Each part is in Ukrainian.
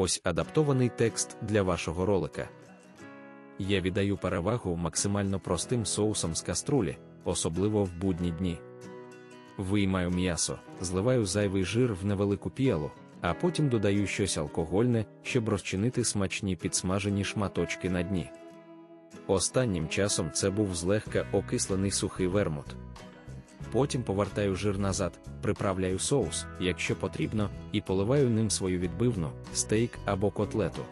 Ось адаптований текст для вашого ролика. Я віддаю перевагу максимально простим соусам з каструлі, особливо в будні дні. Виймаю м'ясо, зливаю зайвий жир в невелику піалу, а потім додаю щось алкогольне, щоб розчинити смачні підсмажені шматочки на дні. Останнім часом це був злегка окислений сухий вермут. Потім повертаю жир назад, приправляю соус, якщо потрібно, і поливаю ним свою відбивну, стейк або котлету.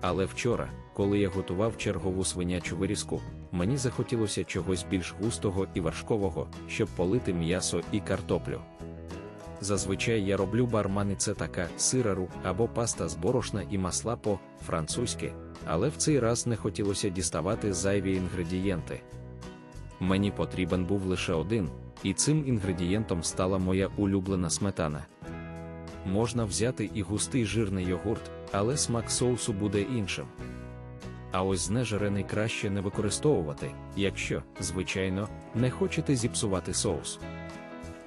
Але вчора, коли я готував чергову свинячу вирізку, мені захотілося чогось більш густого і вершкового, щоб полити м'ясо і картоплю. Зазвичай я роблю бармани це така сирару або паста з борошна і масла по-французьки, але в цей раз не хотілося діставати зайві інгредієнти. Мені потрібен був лише один, і цим інгредієнтом стала моя улюблена сметана. Можна взяти і густий жирний йогурт, але смак соусу буде іншим. А ось знежирений краще не використовувати, якщо, звичайно, не хочете зіпсувати соус.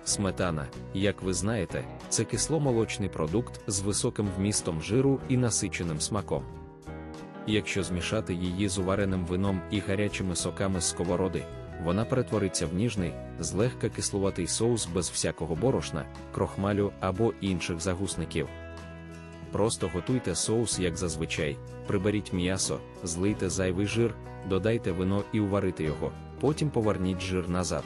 Сметана, як ви знаєте, це кисломолочний продукт з високим вмістом жиру і насиченим смаком. Якщо змішати її з увареним вином і гарячими соками з сковороди, вона перетвориться в ніжний, злегка кислуватий соус без всякого борошна, крохмалю або інших загусників. Просто готуйте соус, як зазвичай, приберіть м'ясо, злийте зайвий жир, додайте вино і уварите його, потім поверніть жир назад.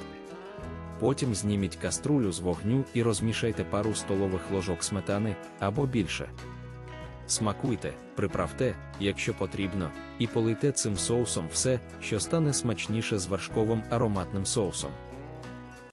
Потім зніміть каструлю з вогню і розмішайте пару столових ложок сметани або більше. Смакуйте, приправте, якщо потрібно, і полийте цим соусом все, що стане смачніше з вершковим ароматним соусом.